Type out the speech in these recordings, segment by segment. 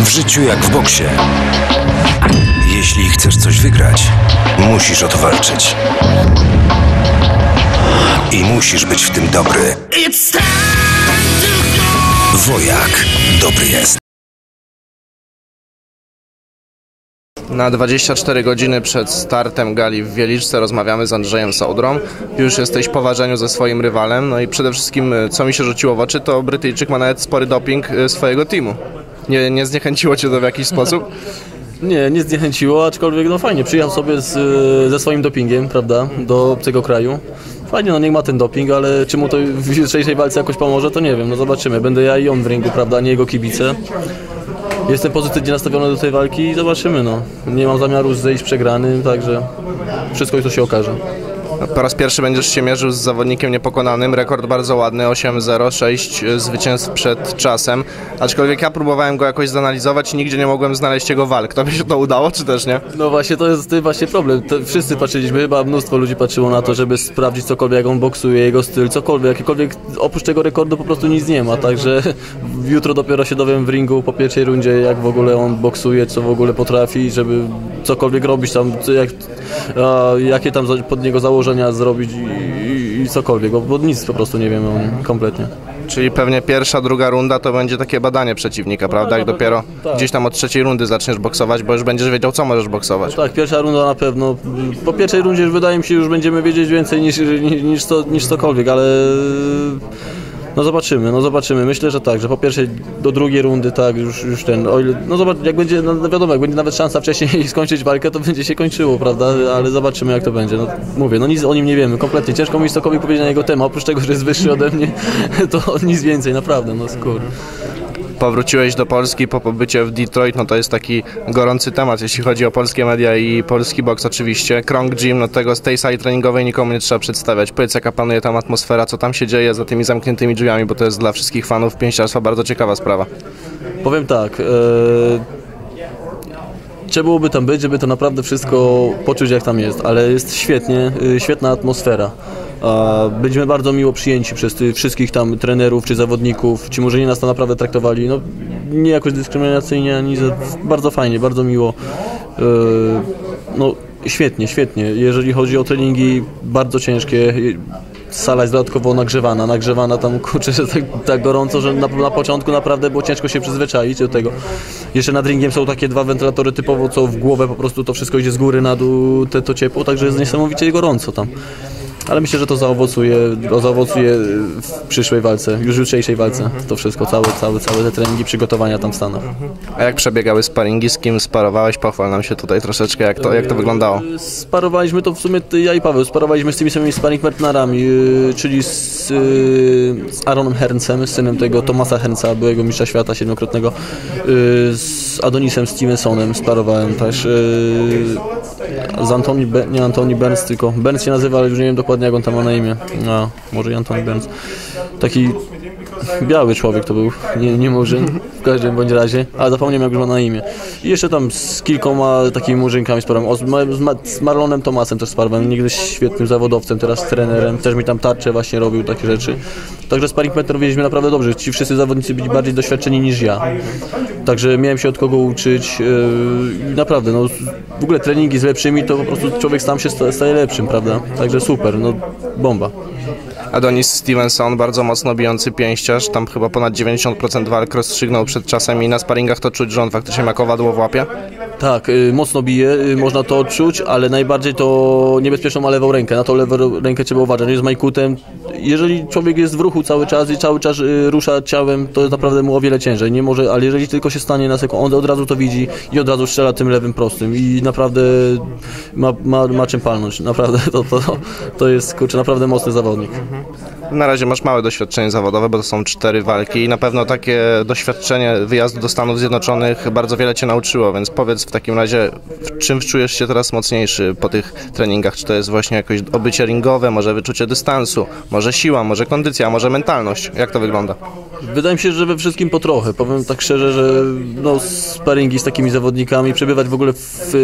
W życiu jak w boksie. Jeśli chcesz coś wygrać, musisz o to walczyć. I musisz być w tym dobry. Wojak dobry jest. Na 24 godziny przed startem gali w Wieliczce rozmawiamy z Andrzejem Sołdrą. Już jesteś po ważeniu ze swoim rywalem. No i przede wszystkim, co mi się rzuciło w oczy, to Brytyjczyk ma nawet spory doping y, swojego teamu. Nie, nie zniechęciło cię to w jakiś sposób? Nie, nie zniechęciło, aczkolwiek no fajnie, przyjechał sobie z, ze swoim dopingiem, prawda, do obcego kraju. Fajnie, no niech ma ten doping, ale czy mu to w jutrzejszej walce jakoś pomoże, to nie wiem, no zobaczymy. Będę ja i on w ringu, prawda, nie jego kibice. Jestem pozytywnie nastawiony do tej walki i zobaczymy, no. Nie mam zamiaru zejść przegrany, także wszystko to się okaże. Po raz pierwszy będziesz się mierzył z zawodnikiem niepokonanym. Rekord bardzo ładny, 8-0, 6 zwycięstw przed czasem. Aczkolwiek ja próbowałem go jakoś zanalizować i nigdzie nie mogłem znaleźć jego walk. To by się to udało, czy też nie? No właśnie, to jest właśnie problem. To wszyscy patrzyliśmy, chyba mnóstwo ludzi patrzyło na to, żeby sprawdzić cokolwiek, jak on boksuje, jego styl, cokolwiek, jakikolwiek, oprócz tego rekordu po prostu nic nie ma, także jutro dopiero się dowiem w ringu po pierwszej rundzie, jak w ogóle on boksuje, co w ogóle potrafi, żeby cokolwiek robić tam, jak, a, jakie tam pod niego założenia zrobić i, i, i cokolwiek, bo, bo nic po prostu nie wiemy o nim kompletnie. Czyli pewnie pierwsza, druga runda to będzie takie badanie przeciwnika, prawda? Jak dopiero tak. gdzieś tam od trzeciej rundy zaczniesz boksować, bo już będziesz wiedział, co możesz boksować. Tak, pierwsza runda na pewno. Po pierwszej rundzie już wydaje mi się, już będziemy wiedzieć więcej niż, niż, niż, to, niż cokolwiek, ale no zobaczymy, no zobaczymy. Myślę, że tak, że po pierwszej do drugiej rundy tak, już, już ten, o ile, no zobacz, jak będzie, no wiadomo, jak będzie nawet szansa wcześniej skończyć walkę, to będzie się kończyło, prawda, ale zobaczymy jak to będzie. No mówię, no nic o nim nie wiemy, kompletnie. Ciężko mi cokolwiek powiedzieć na jego temat, oprócz tego, że jest wyższy ode mnie, to nic więcej, naprawdę, no skur. Powróciłeś do Polski po pobycie w Detroit, no to jest taki gorący temat, jeśli chodzi o polskie media i polski boks oczywiście. Krąg Gym, no tego z tej sali treningowej nikomu nie trzeba przedstawiać. Powiedz jaka panuje tam atmosfera, co tam się dzieje za tymi zamkniętymi drzwiami, bo to jest dla wszystkich fanów pięściarstwa bardzo ciekawa sprawa. Powiem tak. E, trzeba byłoby tam być, żeby to naprawdę wszystko poczuć jak tam jest, ale jest świetnie, y, świetna atmosfera. Będziemy bardzo miło przyjęci przez tych wszystkich tam trenerów czy zawodników. Ci murzyni nas tam naprawdę traktowali no, nie jakoś dyskryminacyjnie, ani za, bardzo fajnie, bardzo miło. E, no, świetnie, świetnie. Jeżeli chodzi o treningi, bardzo ciężkie. Sala jest dodatkowo nagrzewana, nagrzewana tam kurczę, tak, tak gorąco, że na, na początku naprawdę było ciężko się przyzwyczaić do tego. Jeszcze nad ringiem są takie dwa wentylatory typowo, co w głowę po prostu to wszystko idzie z góry na dół, te, to ciepło, także jest niesamowicie gorąco tam. Ale myślę, że to zaowocuje, zaowocuje w przyszłej walce, już jutrzejszej walce. To wszystko, całe, całe, całe te treningi, przygotowania tam w Stanach. A jak przebiegały sparingi, z kim sparowałeś? Pochwal nam się tutaj troszeczkę, jak to, jak to wyglądało. Sparowaliśmy to w sumie ty, ja i Paweł, sparowaliśmy z tymi samymi sparring partnerami, yy, czyli z, yy, z Aaronem Herncem, synem tego Tomasa Hernca, byłego mistrza świata siedmiokrotnego, z Adonisem Stevensonem sparowałem też, z Antoni, Be- nie Antoni Burns, tylko Burns się nazywa, ale już nie wiem dokładnie jak on tam ma na imię, a może i Antoni Burns. Taki biały człowiek to był, nie, nie murzyn, w każdym bądź razie, ale zapomniałem jak już ma na imię. I jeszcze tam z kilkoma takimi murzynkami sparowałem, o, z, Ma- z, Ma- z Marlonem Tomasem też sparowałem, niegdyś świetnym zawodowcem, teraz trenerem, też mi tam tarcze właśnie robił, takie rzeczy. Także sparring partnerów mieliśmy naprawdę dobrze, ci wszyscy zawodnicy byli bardziej doświadczeni niż ja. Także miałem się od kogo uczyć yy, naprawdę, no w ogóle treningi z lepszymi to po prostu człowiek sam się sta- staje lepszym, prawda? Także super, no bomba. Adonis Stevenson, bardzo mocno bijący pięściarz, tam chyba ponad 90% walk rozstrzygnął przed czasem i na sparingach to czuć, że on faktycznie ma kowadło w łapie. Tak, y, mocno bije, y, można to odczuć, ale najbardziej to niebezpieczną ma lewą rękę. Na tą lewą rękę trzeba uważać. Jest majkutem. Jeżeli człowiek jest w ruchu cały czas i cały czas y, rusza ciałem, to jest naprawdę mu o wiele ciężej. Nie może, ale jeżeli tylko się stanie na sekundę, on od razu to widzi i od razu strzela tym lewym prostym i naprawdę ma, ma, ma czym palnąć. Naprawdę to, to, to jest kurczę, naprawdę mocny zawodnik. Na razie masz małe doświadczenie zawodowe, bo to są cztery walki i na pewno takie doświadczenie wyjazdu do Stanów Zjednoczonych bardzo wiele Cię nauczyło, więc powiedz w takim razie, w czym czujesz się teraz mocniejszy po tych treningach? Czy to jest właśnie jakoś obycie ringowe, może wyczucie dystansu, może siła, może kondycja, może mentalność? Jak to wygląda? Wydaje mi się, że we wszystkim po trochę. Powiem tak szczerze, że no, sparingi z takimi zawodnikami, przebywać w ogóle w,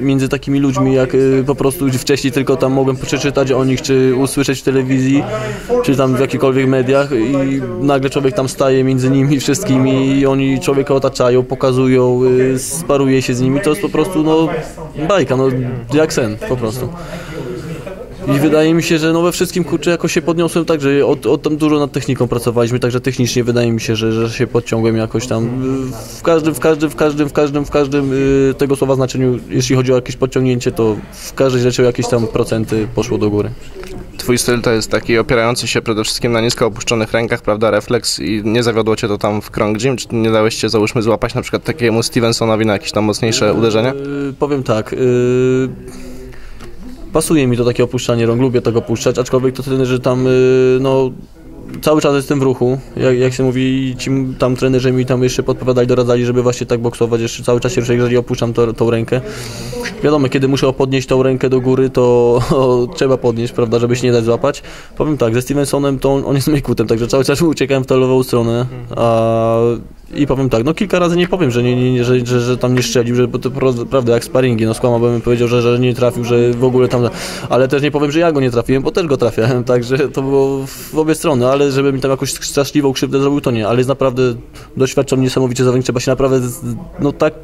między takimi ludźmi, jak y, po prostu wcześniej tylko tam mogłem przeczytać o nich, czy usłyszeć w telewizji, czy tam w jakichkolwiek mediach i nagle człowiek tam staje między nimi wszystkimi i oni człowieka otaczają, pokazują, y, sparuje się z nimi. To jest po prostu no, bajka, no, jak sen po prostu. I wydaje mi się, że no we wszystkim kurczę jakoś się podniosłem tak, że od, od tam dużo nad techniką pracowaliśmy, także technicznie wydaje mi się, że, że się podciągłem jakoś tam w każdym, w każdym, w każdym, w każdym, w każdym y, tego słowa znaczeniu, jeśli chodzi o jakieś podciągnięcie, to w każdej rzeczy o jakieś tam procenty poszło do góry. Twój styl to jest taki opierający się przede wszystkim na nisko opuszczonych rękach, prawda, refleks i nie zawiodło cię to tam w Krąg Gym? Czy nie dałeś się, załóżmy, złapać na przykład takiemu Stevensonowi na jakieś tam mocniejsze uderzenie? Y, powiem tak. y, pasuje mi to takie opuszczanie rąk, lubię tego puszczać, aczkolwiek to trenerzy tam, y, no, cały czas jestem w ruchu, jak, jak się mówi, ci tam trenerzy mi tam jeszcze podpowiadali, doradzali, żeby właśnie tak boksować, jeszcze cały czas się ruszę, jeżeli opuszczam to, tą rękę. Wiadomo, kiedy muszę podnieść tą rękę do góry, to trzeba podnieść, prawda, żeby się nie dać złapać. Powiem tak, ze Stevensonem to on, on jest Maykutem, także cały czas uciekałem w tą lewą stronę, a i powiem tak, no kilka razy nie powiem, że, nie, nie, że, że, że tam nie strzelił, że bo to prawda jak sparingi, no skłamałbym powiedział, że, że nie trafił, że w ogóle tam, ale też nie powiem, że ja go nie trafiłem, bo też go trafiałem, także to było w obie strony, ale żeby mi tam jakąś straszliwą krzywdę zrobił, to nie, ale jest naprawdę doświadczony niesamowicie zawodnik, trzeba się naprawdę no tak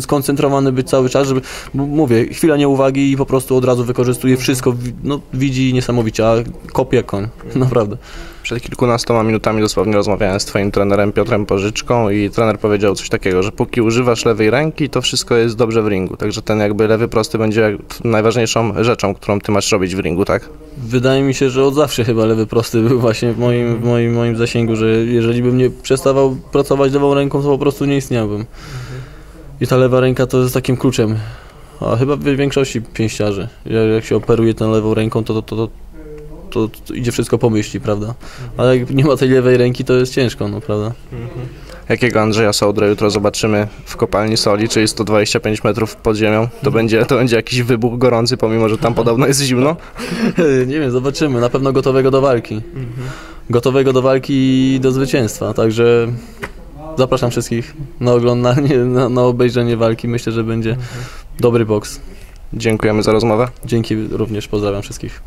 skoncentrowany być cały czas, żeby, bo mówię, chwila nieuwagi i po prostu od razu wykorzystuje wszystko, wi- no widzi niesamowicie, a kopie koń, naprawdę. Przed kilkunastoma minutami dosłownie rozmawiałem z twoim trenerem Piotrem Pożyczką i trener powiedział coś takiego, że póki używasz lewej ręki, to wszystko jest dobrze w ringu. Także ten jakby lewy prosty będzie najważniejszą rzeczą, którą ty masz robić w ringu, tak? Wydaje mi się, że od zawsze chyba lewy prosty był właśnie w moim, w moim, moim zasięgu, że jeżeli bym nie przestawał pracować lewą ręką, to po prostu nie istniałbym. I ta lewa ręka to jest takim kluczem. A chyba w większości pięściarzy. Jak się operuje tą lewą ręką, to, to, to, to, to, to idzie wszystko po myśli, prawda? Ale jak nie ma tej lewej ręki, to jest ciężko, no prawda? Jakiego Andrzeja Sołdra jutro zobaczymy w kopalni soli, czyli 125 metrów pod ziemią? To będzie, to będzie jakiś wybuch gorący, pomimo że tam podobno jest zimno. nie wiem, zobaczymy. Na pewno gotowego do walki. Gotowego do walki i do zwycięstwa. Także zapraszam wszystkich na oglądanie, na, na obejrzenie walki. Myślę, że będzie dobry boks. Dziękujemy za rozmowę. Dzięki również, pozdrawiam wszystkich.